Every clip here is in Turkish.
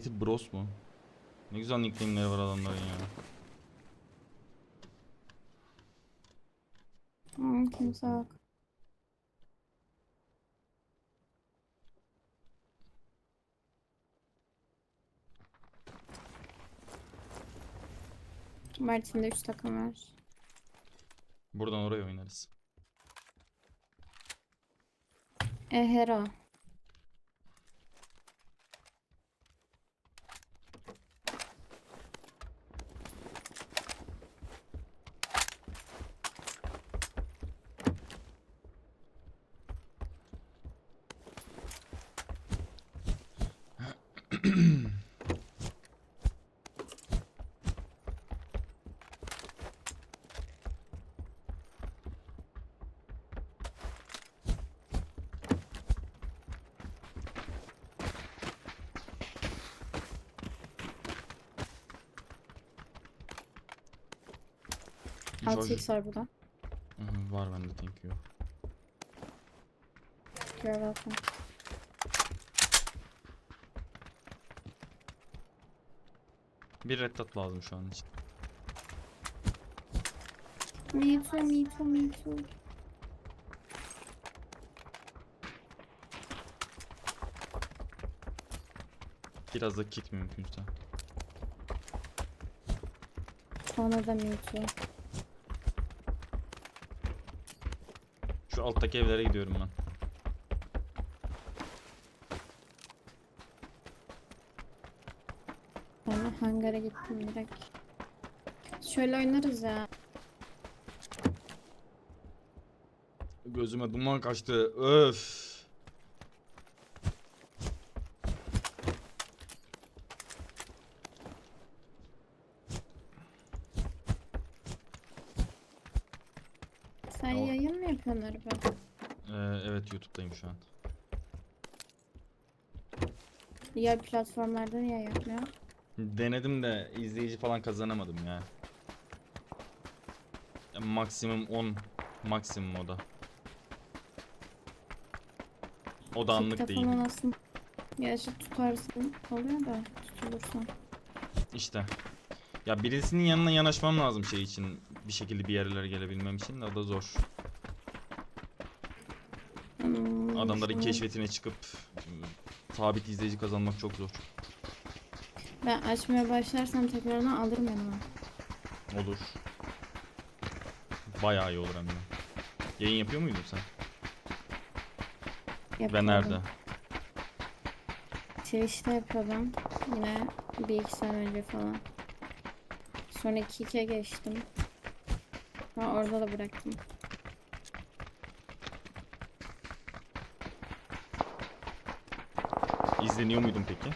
Creative Bros mu? Ne güzel nickname'leri var adamların ya. Hmm, kimse yok. Mert'in de 3 takım var. Buradan oraya oynarız. E. 6x var burada. Hı var bende thank you. You're welcome. Bir red dot lazım şu an için. Me too, me too, me too. Biraz da kit mümkünse. Ona da me too. Şu alttaki evlere gidiyorum ben. Sonra hangara gittim direkt. Şöyle oynarız ya. Gözüme duman kaçtı. Öf. Sen Tamam. yayın mı yapıyorsun araba? Ee, evet YouTube'dayım şu an. Diğer platformlarda niye yapmıyor? Denedim de izleyici falan kazanamadım ya. Ya Maksimum 10 maksimum o da. O da anlık değil. falan aslında. Gerçi tutarsın oluyor da tutulursan. İşte. Ya birisinin yanına yanaşmam lazım şey için. Bir şekilde bir yerlere gelebilmem için de o da zor. Hmm, Adamların keşfetine çıkıp ıı, sabit izleyici kazanmak çok zor. Ben açmaya başlarsam tekrardan alırım yanıma. Olur. Bayağı iyi olur hem de. Yayın yapıyor muydun sen? Ve Yapıyordum. nerede? Twitch'te yapıyordum. Yine bir iki sene önce falan. Sonra 2'ye geçtim. Ha, orada da bıraktım. İzleniyor muydun peki?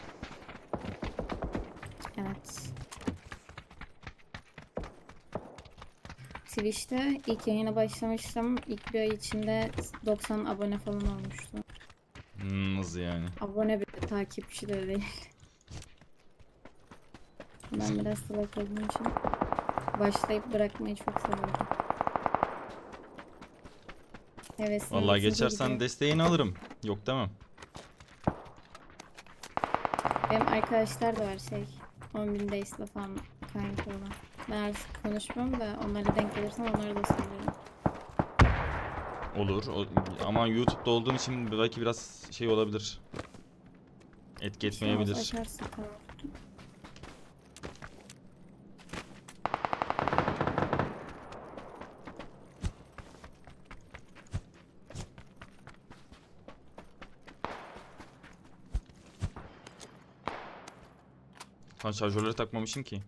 Evet. Twitch'te ilk yayına başlamıştım. İlk bir ay içinde 90 abone falan olmuştu. Hmm, Nasıl yani? Abone bir de takipçi de değil. Ben biraz salak olduğum için başlayıp bırakmayı çok seviyorum. Evet. Vallahi geçersen desteğini alırım. Yok demem. Benim arkadaşlar da var şey. 10.000 Days'la falan kanka olan. Artık konuşmam da onlara denk gelirsem onları da söylerim. Olur. O, ama YouTube'da olduğum için belki biraz şey olabilir. Etki şey etmeyebilir. Açarsın tamam. Ben şarjörleri takmamışım ki.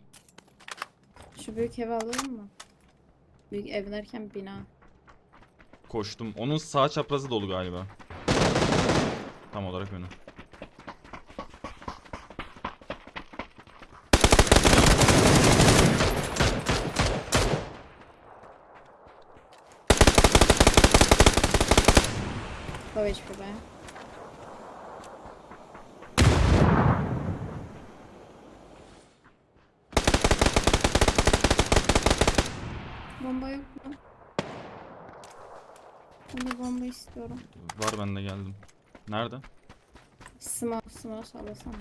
Şu büyük evi alalım mı? Büyük ev derken bina. Koştum. Onun sağ çaprazı dolu galiba. Tam olarak önü. Low HP bomba yok mu? Ben de bomba istiyorum. Var bende geldim. Nerede? Smoke smoke sallasana.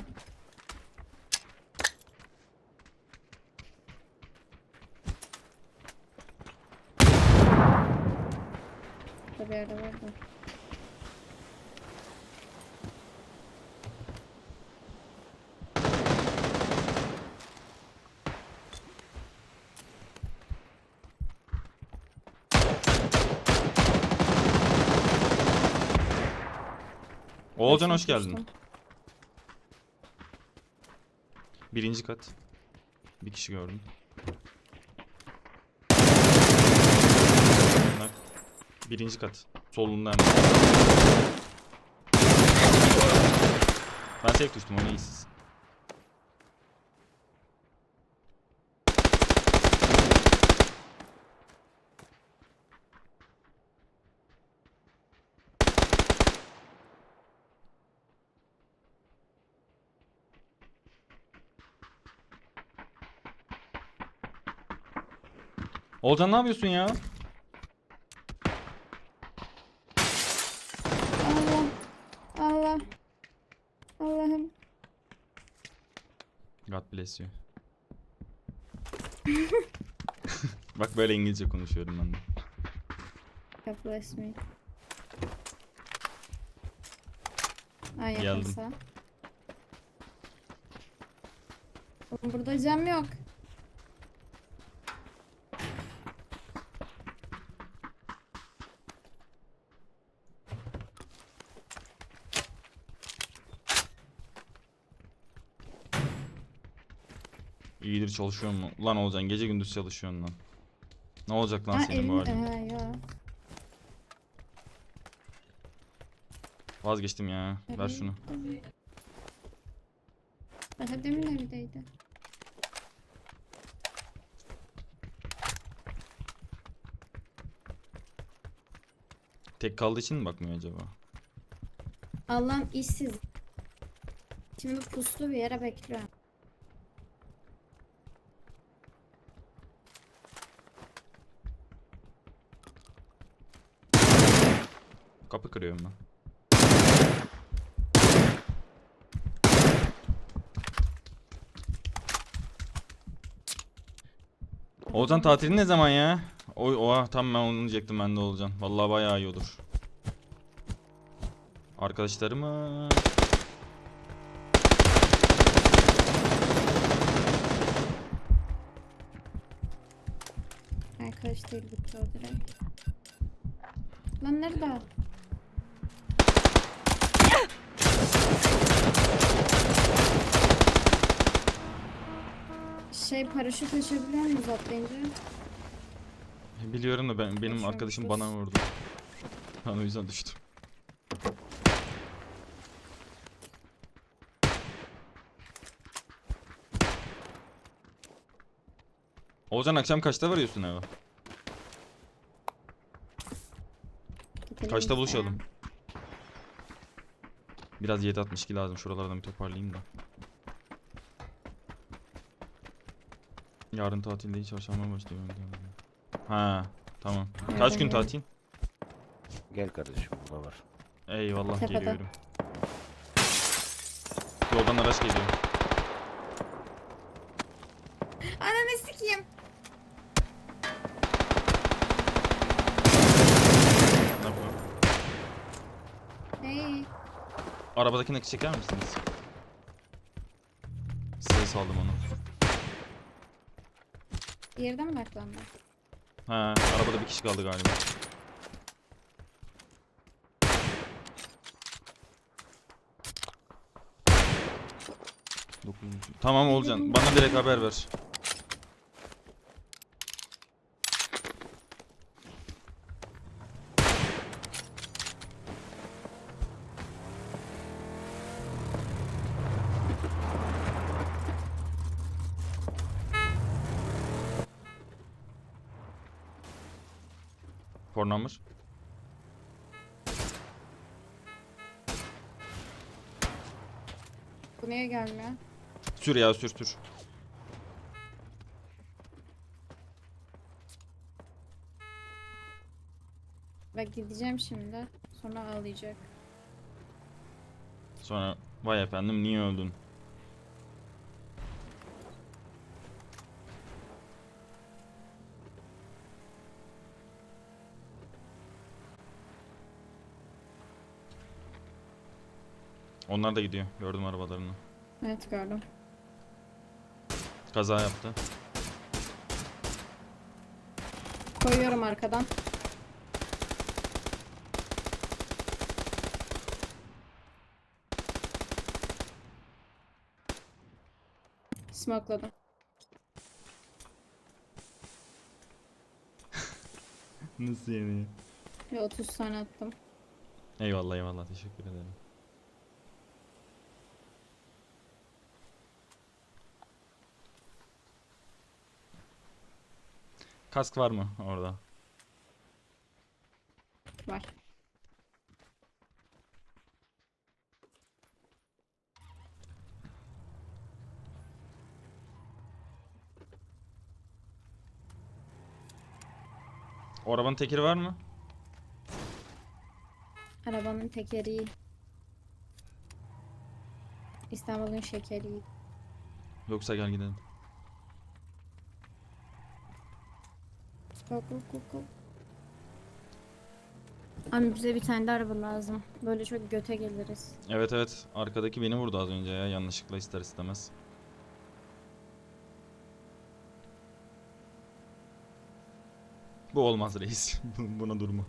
Tabii yerde vardı. Oğulcan hoş geldin. Birinci kat. Bir kişi gördüm. Birinci kat. Solunda hemen. Ben tek düştüm onu iyisiz. Olcan ne yapıyorsun ya? Allah. Allah. Allah'ım. God bless you. Bak böyle İngilizce konuşuyorum ben de. God bless me. Ay Geldim. yakınsa. Oğlum Burada cam yok. İyidir çalışıyor mu? Lan Olcan gece gündüz çalışıyorsun lan. Ne olacak lan Ha senin bu halin? Ya. Vazgeçtim ya. Ver şunu. Daha demin evdeydi. Tek kaldığı için mi bakmıyor acaba? Allah'ım işsiz. Şimdi puslu bir yere bekliyorum. Kapı kırıyorum ben. Olcan tatilin ne zaman ya? Oy oha tam ben onu diyecektim ben de Olcan. Vallahi bayağı iyi olur. Arkadaşlarımı Arkadaş değil o direkt. Lan nerede? Şey paraşüt açabiliyor muyuz atlayınca? biliyorum da ben benim Boşver, arkadaşım sus. bana vurdu. Ben o yüzden düştüm. Olcan akşam kaçta varıyorsun eve? Gidelim Kaçta biz buluşalım? Biraz 7.62 lazım. Şuralardan bir toparlayayım da. Yarın tatildeyiz. Çarşamba başlıyor. Ha, tamam. Kaç gün tatil? Gel kardeşim burada var. Eyvallah Tepede. geliyorum. Yoldan araç geliyor. Ananı sikeyim. Ne yapıyor? Hey. Arabadaki nakit çeker misiniz? Yerde mi baklandı? Ha, arabada bir kişi kaldı galiba. Tamam Olcan. Bana direkt haber ver. Bilmiyorum. Sür ya sür sür. Bak gideceğim şimdi. Sonra ağlayacak. Sonra vay efendim niye öldün? Onlar da gidiyor. Gördüm arabalarını. Evet gördüm. Kaza yaptı. Koyuyorum arkadan. Smokeladım. Nasıl yani? Ve 30 tane attım. Eyvallah eyvallah teşekkür ederim. Kask var mı orada? Var. O arabanın tekeri var mı? Arabanın tekeri. İstanbul'un şekeri. Yoksa gel gidelim. Go go go go. Abi bize bir tane de araba lazım. Böyle çok göte geliriz. Evet evet arkadaki beni vurdu az önce ya yanlışlıkla ister istemez. Bu olmaz reis. Bu- Buna durma.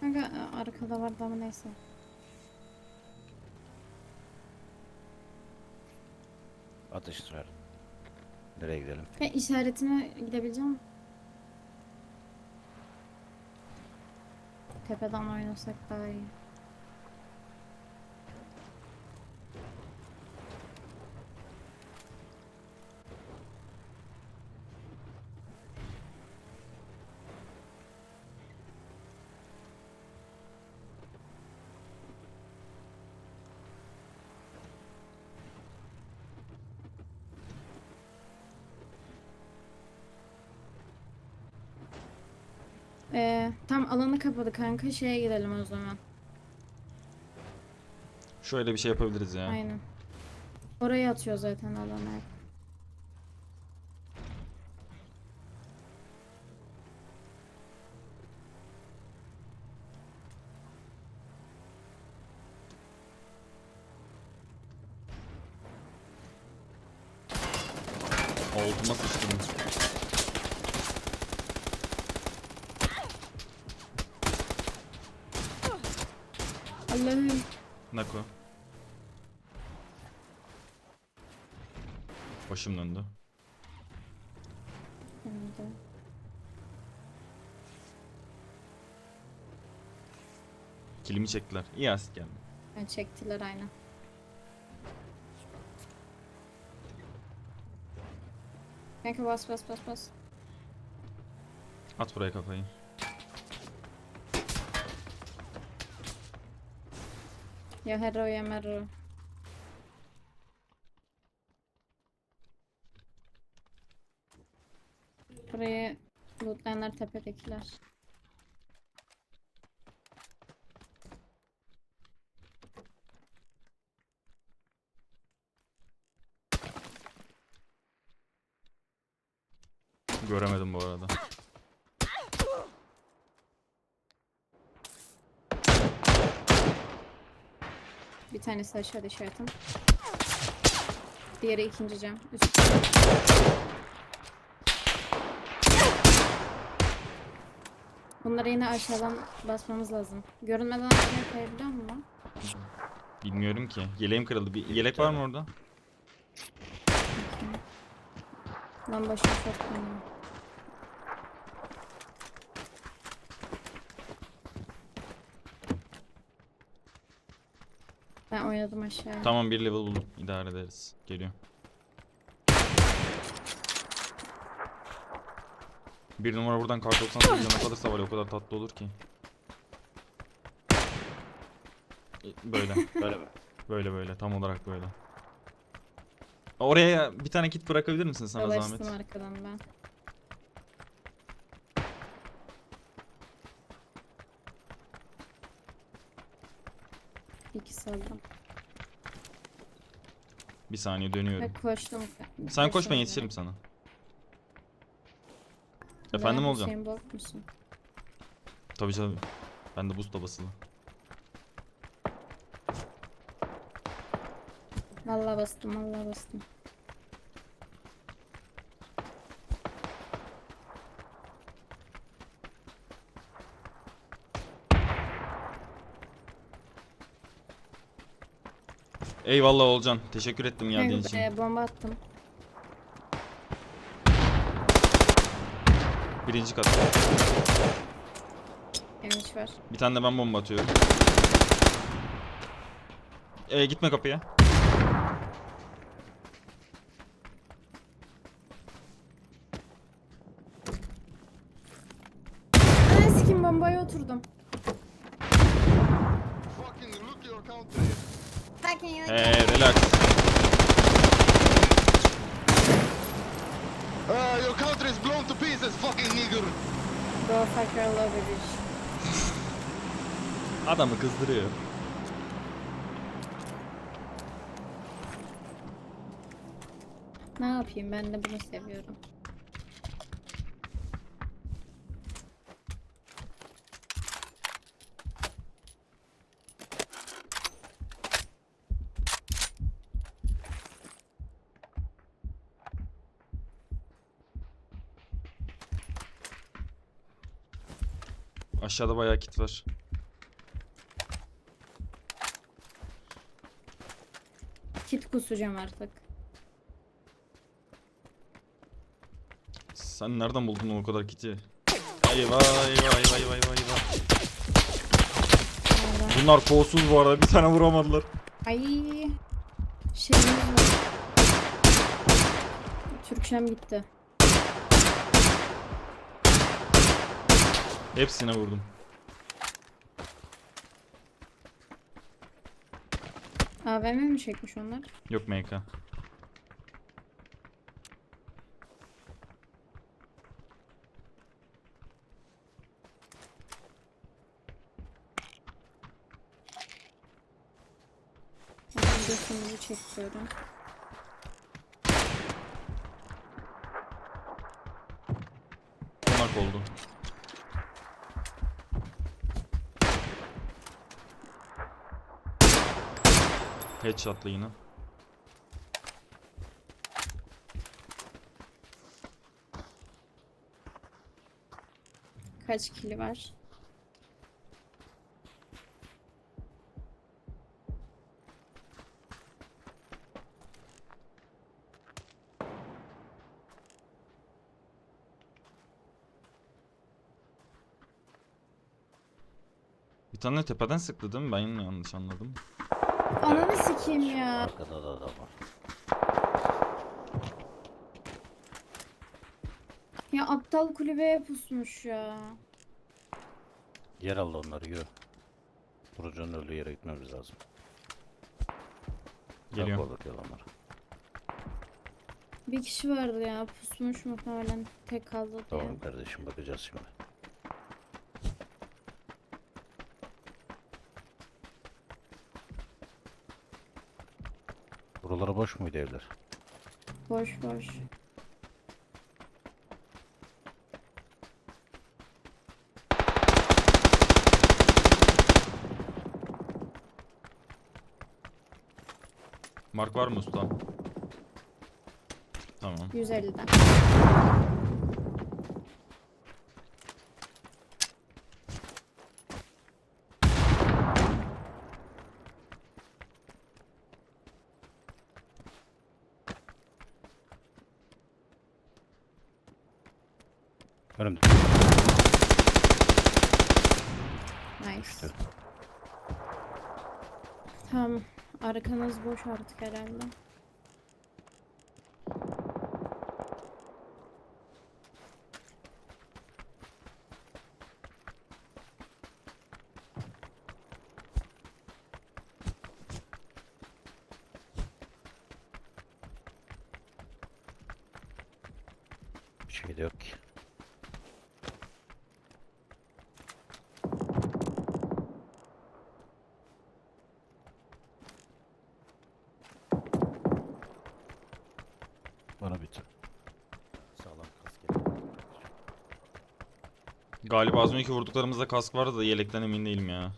Kanka arkada vardı ama neyse. Atıştırar. Nereye gidelim? Ben işaretime gidebileceğim. Tepeden oynasak daha iyi. Ee, tam alanı kapadı kanka. Şeye gidelim o zaman. Şöyle bir şey yapabiliriz ya. Aynen. Oraya atıyor zaten alanı. hep. Allah'ım. Nako. Başım döndü. Kilimi çektiler. İyi asik geldi. Ha, çektiler aynen. Kanka bas bas bas bas. At buraya kafayı. Ya hero ya mero. Burayı lootlayanlar tepedekiler. Göremedim bu arada. Tanesi aşağıda işaretim. Diğeri ikinci cam. Üst. Bunları yine aşağıdan basmamız lazım. Görünmeden aşağıya kayabiliyor mu? Bilmiyorum ki. Yeleğim kırıldı. Bir yelek var mı orada? Lan başım çok dönüyor. atladım aşağıya. Tamam bir level buldum. İdare ederiz. Geliyor. Bir numara buradan kar 98 yana kalırsa var o kadar tatlı olur ki. E, böyle. Böyle mi? Böyle böyle tam olarak böyle. Oraya bir tane kit bırakabilir misin sana Dolaştım zahmet? arkadan ben. İki saldım. Bir saniye dönüyorum. Koştum. Sen koşma koşuyorum yetişirim sana. Ben Efendim olacağım. Bolt musun? Tabii tabii. Ben de buz da basılı. Vallahi bastım, vallahi bastım. Eyvallah Olcan. Teşekkür ettim geldiğin için. e, bomba attım. Birinci kat. Emiş var. Bir tane de ben bomba atıyorum. Ee, gitme kapıya. Adamı kızdırıyor. Ne yapayım ben de bunu seviyorum. Aşağıda bayağı kit var. Kit kusacağım artık. Sen nereden buldun o kadar kiti? Eyvah eyvah eyvah eyvah eyvah. Nereden? Bunlar kolsuz bu arada bir tane vuramadılar. Ay. Şeyimiz var. Türkçem gitti. Hepsine vurdum. AVM mi çekmiş onlar? Yok MK. Götümüzü çekiyorum. Headshot'lı yine. Kaç kili var? Bir tane tepeden sıktı değil mi? Ben yanlış anladım. Ananı sikeyim ya. Arkada da adam var. Ya aptal kulübeye pusmuş ya. Yer aldı onları yürü. Projenin öldüğü yere gitmemiz lazım. Geliyor. Yok olur yalanlar. Bir kişi vardı ya pusmuş muhtemelen tek kaldı diye. Tamam kardeşim bakacağız şimdi. Buraları boş muydu evler? Boş boş. Mark var mı usta? Tamam. 150'den. Boş artık herhalde. Bir şey de yok ki. Galiba az önceki vurduklarımızda kask vardı da yelekten emin değilim ya.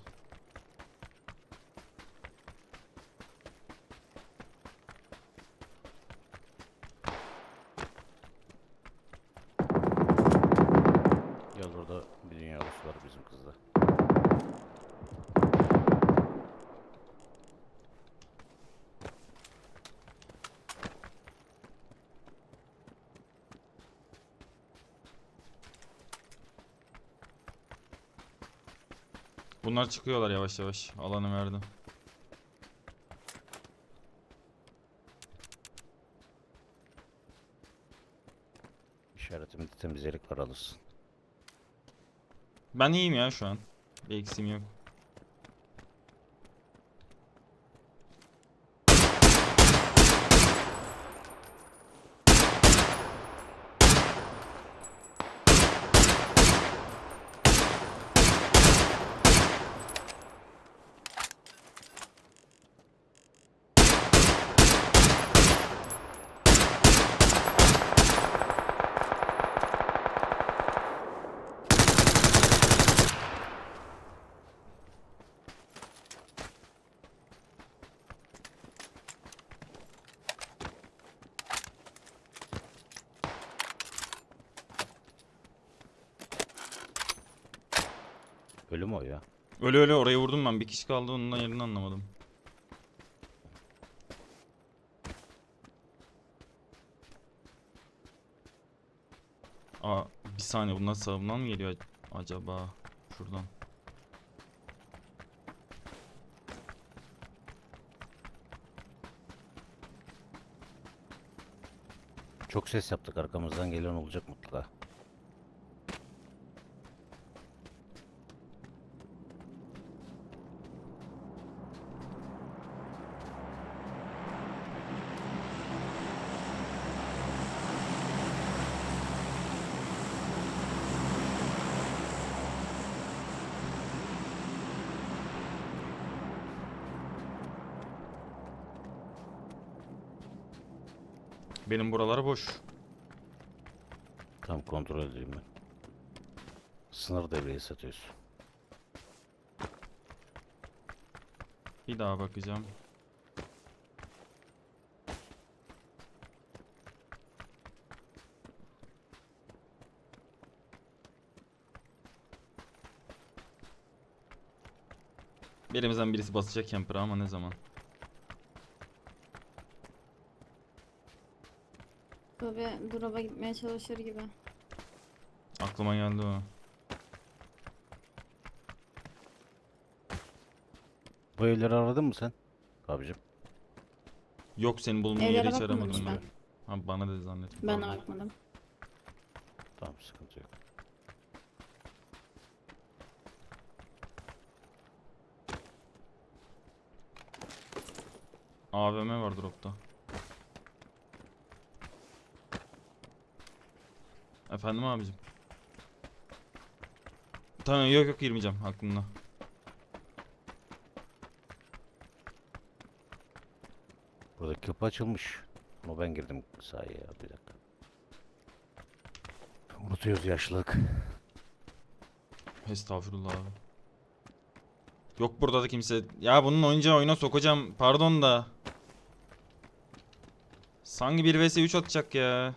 Bunlar çıkıyorlar yavaş yavaş. Alanı verdim. İşaretimde temizlerik var alırsın. Ben iyiyim ya şu an. Bir eksiğim yok. Ölüm o ya. Öyle öyle oraya vurdum ben. Bir kişi kaldı onun da yerini anlamadım. Aa bir saniye bunlar sağımdan mı geliyor ac- acaba? Şuradan. Çok ses yaptık arkamızdan gelen olacak mutlaka. Benim buralar boş. Tam kontrol edeyim ben. Sınır devreye satıyorsun. Bir daha bakacağım. Birimizden birisi basacak camper'a ama ne zaman? Tabi drop'a gitmeye çalışır gibi. Aklıma geldi o. Bu evleri aradın mı sen? Abicim. Yok senin bulunduğun Evlere yeri hiç bakmadım aramadım hiç ben. ben. Ha bana da zannettim. Ben de pardon. bakmadım. Tamam sıkıntı yok. AVM var dropta. Efendim abicim. Tamam yok yok girmeyeceğim aklımda. Burada kapı açılmış. Ama ben girdim sahaya ya bir dakika. Unutuyoruz yaşlılık. Estağfurullah abi. Yok burada da kimse. Ya bunun oyuncağı oyuna sokacağım. Pardon da. Sanki 1 vs 3 atacak ya.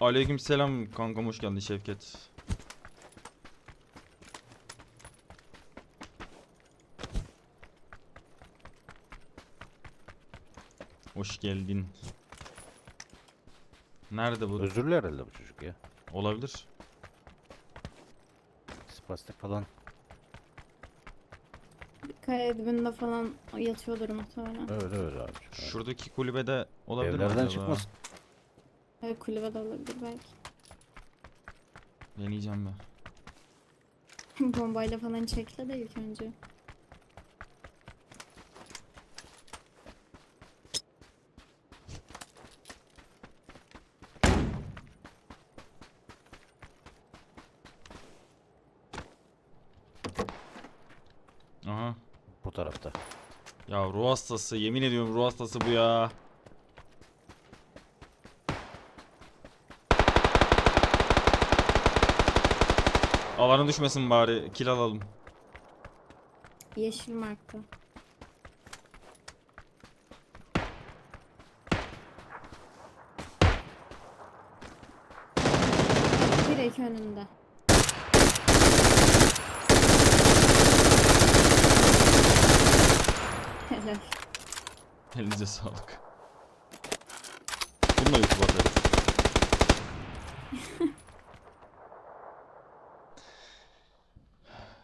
Aleykümselam kankam hoş geldin Şevket. Hoş geldin. Nerede bu? Özürlü herhalde bu çocuk ya. Olabilir. Spastik falan. Kaya dibinde falan yatıyordur muhtemelen. Öyle öyle öyle. Şuradaki kulübede olabilir mi Evlerden acaba? çıkmasın. Evet, kulübe de olabilir belki. Deneyeceğim ben. Bombayla falan çekle de ilk önce. Aha. Bu tarafta. Ya ruh hastası. Yemin ediyorum ruh hastası bu ya. Alana düşmesin bari. Kill alalım. Yeşil markta. Direkt önünde. Helal. Elinize sağlık. Bunu da YouTube'a atarız.